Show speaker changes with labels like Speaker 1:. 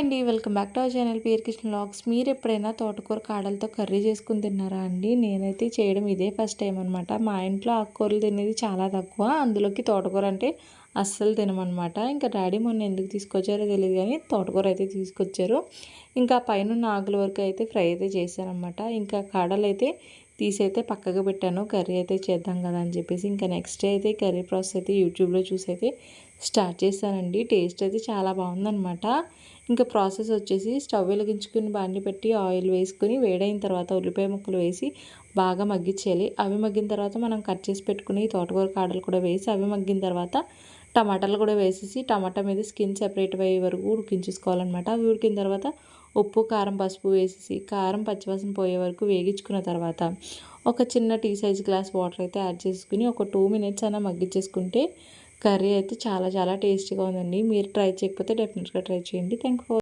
Speaker 1: అండి welcome back to our channel pear kitchen vlogs మీరు ఎప్పుడైనా తోటకూర కాడలతో కర్రీ చేసుకుని తిన్నారా అండి? నేనైతే చేయడం ఇదే ఫస్ట్ టైం అనమాట మా ఇంట్లో ఆకుకూరలు తినేది చాలా తక్కువ. అందులోకి తోటకూర అంటే అస్సలు తినమనమాట ఇంకా డాడీ మొన్న ఎందుకు తీసుకొచ్చారో తెలియదు కానీ తోటకూర అయితే తీసుకొచ్చారు. ఇంకా పైన ఆకుల వరకు అయితే ఫ్రై అయితే చేశారనమాట ఇంకా కాడలు అయితే తీసి అయితే పక్కకు పెట్టాను. కర్రీ అయితే చేద్దాం కదా అని చెప్పేసి. ఇంకా నెక్స్ట్ డే అయితే కర్రీ ప్రాసెస్ అయితే యూట్యూబ్లో చూసి అయితే స్టార్ట్ చేశానండి. టేస్ట్ అయితే చాలా బాగుందనమాట ఇంకా ప్రాసెస్ వచ్చేసి స్టవ్ వెలిగించుకుని బాండి పెట్టి ఆయిల్ వేసుకుని వేడైన తర్వాత ఉల్లిపాయ ముక్కలు వేసి బాగా మగ్గించేయాలి. అవి మగ్గిన తర్వాత మనం కట్ చేసి పెట్టుకుని తోటకూర కాడలు కూడా వేసి అవి మగ్గిన తర్వాత టమాటాలు కూడా వేసేసి టమాటా మీద స్కిన్ సెపరేట్ అయ్యే వరకు ఉడికించేసుకోవాలన్నమాట. అవి ఉడికిన తర్వాత ఉప్పు కారం పసుపు వేసేసి కారం పచ్చివాసన పోయే వరకు వేగించుకున్న తర్వాత ఒక చిన్న టీ సైజ్ గ్లాస్ వాటర్ అయితే యాడ్ చేసుకుని ఒక టూ మినిట్స్ అయినా మగ్గించేసుకుంటే కర్రీ అయితే చాలా చాలా టేస్టీగా ఉందండి. మీరు ట్రై చేయకపోతే డెఫినెట్గా ట్రై చేయండి. Thank for